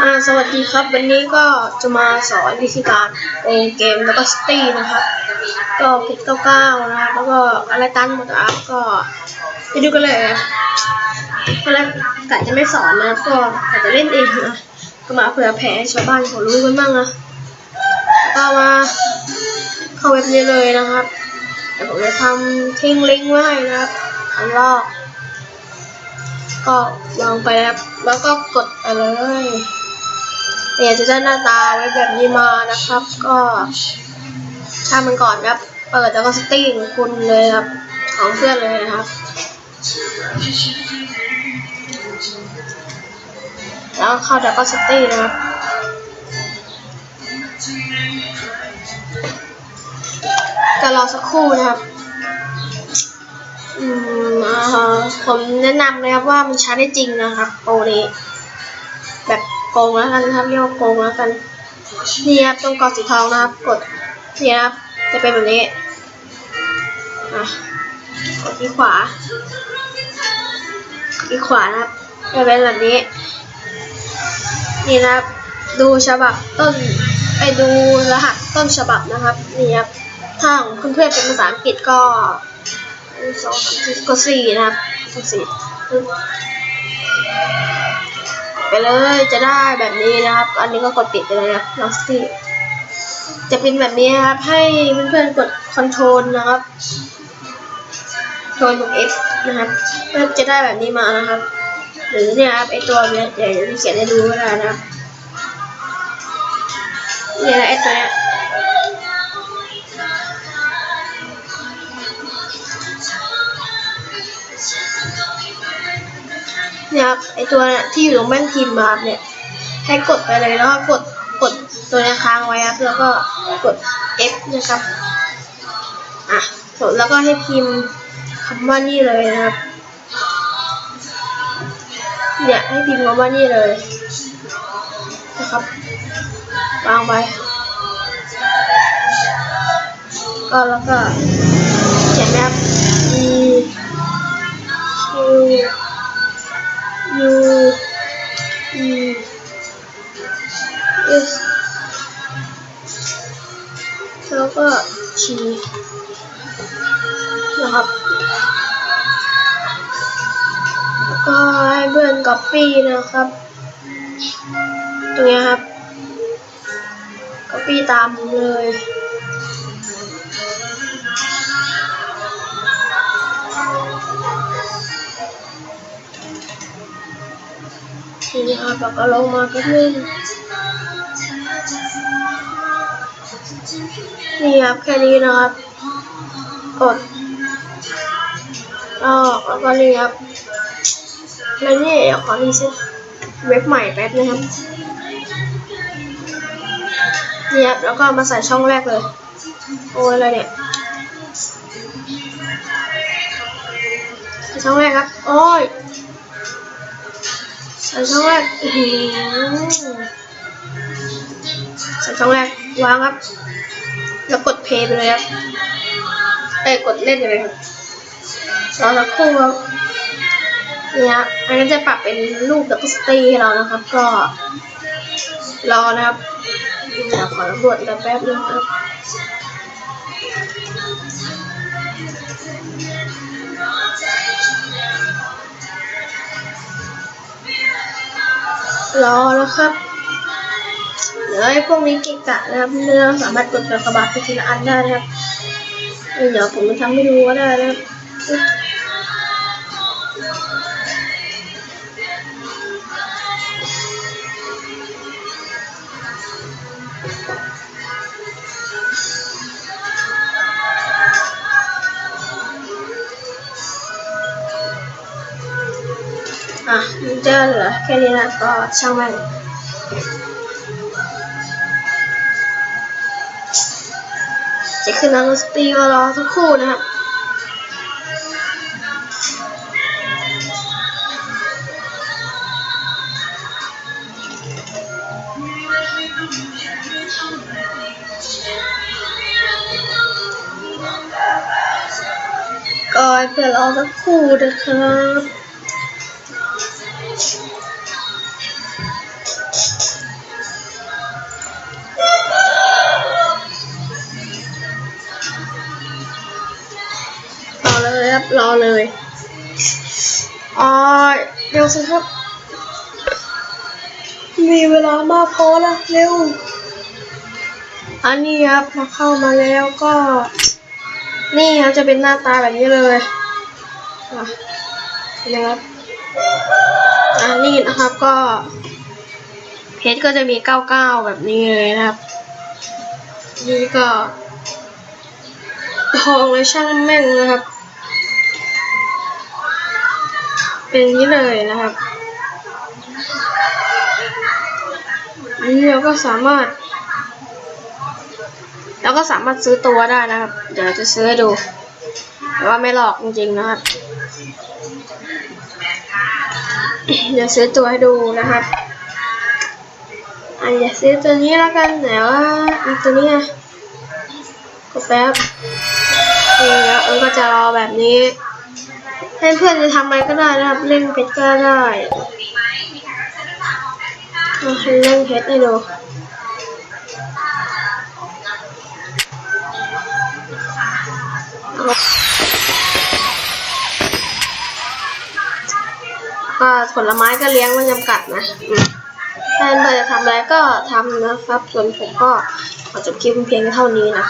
อ่าสวัสดีครับ วันนี้ก็จะมาสอนวิธีการโอนเกมแล้วก็สตีนะครับก็พิดเก้าเก้านะครับแล้วก็อะไรตันหมดอัพก็ไปดูกันเลยครับตอนแรกกะจะไม่สอนนะก็กะจะเล่นเองนะก็มาเผื่อแผ่ชาวบ้านเขารู้กันบ้างนะก็มาเข้าเว็บนี้เลยนะครับเดี๋ยวผมจะทำทิ้งลิงก์ไว้ให้นะครับอันลอก ก็วางไปแล้วแล้วก็กดไปเลยเนี่ยจะได้หน้าตาไว้แบบนี้มานะครับ ก็ช่ามันก่อนครับ เปิดแล้วก็สตรีมคุณเลยครับ ของเพื่อนเลยนะครับ แล้วเข้าแล้วก็สตรีมนะครับจะรอสักครู่นะครับ อืมอ่าผมแนะนำนะครับว่ามันใช้ได้จริงนะครับโปรนี้ แบบโกงแล้วกันนะครับเรียกว่าโกงแล้วกันนี่ครับตรงกอสีทองนะครับ กดนี่ครับจะเป็นแบบนี้อะกดที่ขวาที่ขวานะครับจะเป็นแบบนี้ นี่นะครับ ดูฉบับต้นไปดูรหัสต้นฉบับนะครับ นี่ครับถ้าของเพื่อนๆเป็นภาษาอังกฤษก็ งสองสามสี่กดสี่นะครับกดสี่ไปเลยจะได้แบบนี้นะครับ อันนี้ก็กดปิดไปเลยนะลอสซี่จะเป็นแบบนี้นะครับ ให้เพื่อนๆกดคอนโทรลนะครับโทรล F นะครับเพื่อจะได้แบบนี้มานะครับ หรือเนี่ยครับไอตัวเนี้ยเดี๋ยวจะเขียนให้ดูก็ได้นะครับเนี่ยไอตัวเนี้ย นี่ยครับไอตัวเนี่ยที่อยู่ตรงแม่นพิมพ์มารับเนี่ย ให้กดไปเลยแล้วก็กดกดตัวนี้ค้างไว้ครับ แล้วก็กด F นะครับอะกดแล้วก็ให้พิมพ์คำว่านี่เลยนะครับ เนี่ยให้พิมพ์คำว่านี่เลยนะครับวางไปก็แล้วก็เขียนนะครับ T นะครับแล้วก็ให้เพื่อน copy นะครับ ตรงนี้ครับ copy ตามเลยทีนี้ครับเราก็ลงมาแป๊บนึ นี่ครับแค่นี้นะครับ กดออกแล้วก็นี่ครับแล้วนี่เดี๋ยวขอรีเซ็ตเว็บใหม่แป๊บนะครับนี่ครับแล้วก็มาใส่ช่องแรกเลย โอ้ยอะไรเนี่ยใส่ช่องแรกครับ โอ้ยใส่ช่องแรกอือหือใส่ช่องแรกวางครับ แล้วกดเพย์ไปเลยครับเอ้กดเล่นไปเลยครับรอสักครู่ครับนี่ครับอันนี้จะปรับเป็นรูปดับเบิลสตรีให้เรานะครับ ก็รอนะครับเดี๋ยวขอตำรวจกันแป๊บนึงครับรอแล้วครับ ไอ้พวกนี้เกะกะนะครับเราสามารถกดกระบาดไปทีละอันได้นะครับเดี๋ยวผมจะทำให้ดูก็ได้นะครับอะมันจะเหลือแค่นี้นะก็ช่างมัน จะขึ้นนังสตรีก็รอสักครู่นะครับก็เพื่อรอสักครู่นะครับ รอเลยอ่าเร็วสิครับ มีเวลามากพอละเร็ว อันนี้ครับพอเข้ามาแล้วก็ นี่ครับจะเป็นหน้าตาแบบนี้เลยนะครับอันนี้นะครับก็ เพชรก็จะมีเก้าเก้าแบบนี้เลยนะครับ นี่ก็ทองเลยช่างแม่งนะครับ เป็นอย่างนี้เลยนะครับอันนี้เราก็สามารถเราก็สามารถซื้อตัวได้นะครับ เดี๋ยวจะซื้อให้ดู แต่ว่าไม่หลอกจริงๆนะครับ เดี๋ยวซื้อตัวให้ดูนะครับอันอย่าซื้อตัวนี้แล้วกันแต่ว่าตัวนี้ก็แป๊บนี่แล้วเอิญก็จะรอแบบนี้ ให้เพื่อนจะทำอะไรก็ได้นะครับ เล่นเพชรก็ได้เล่นเพชรให้ดูก็ผลไม้ก็เลี้ยงไม่จำกัดนะถ้าเพื่อนจะทำอะไรก็ทำนะครับ ส่วนผมก็ขอจบคลิปเพียงเท่านี้นะครับ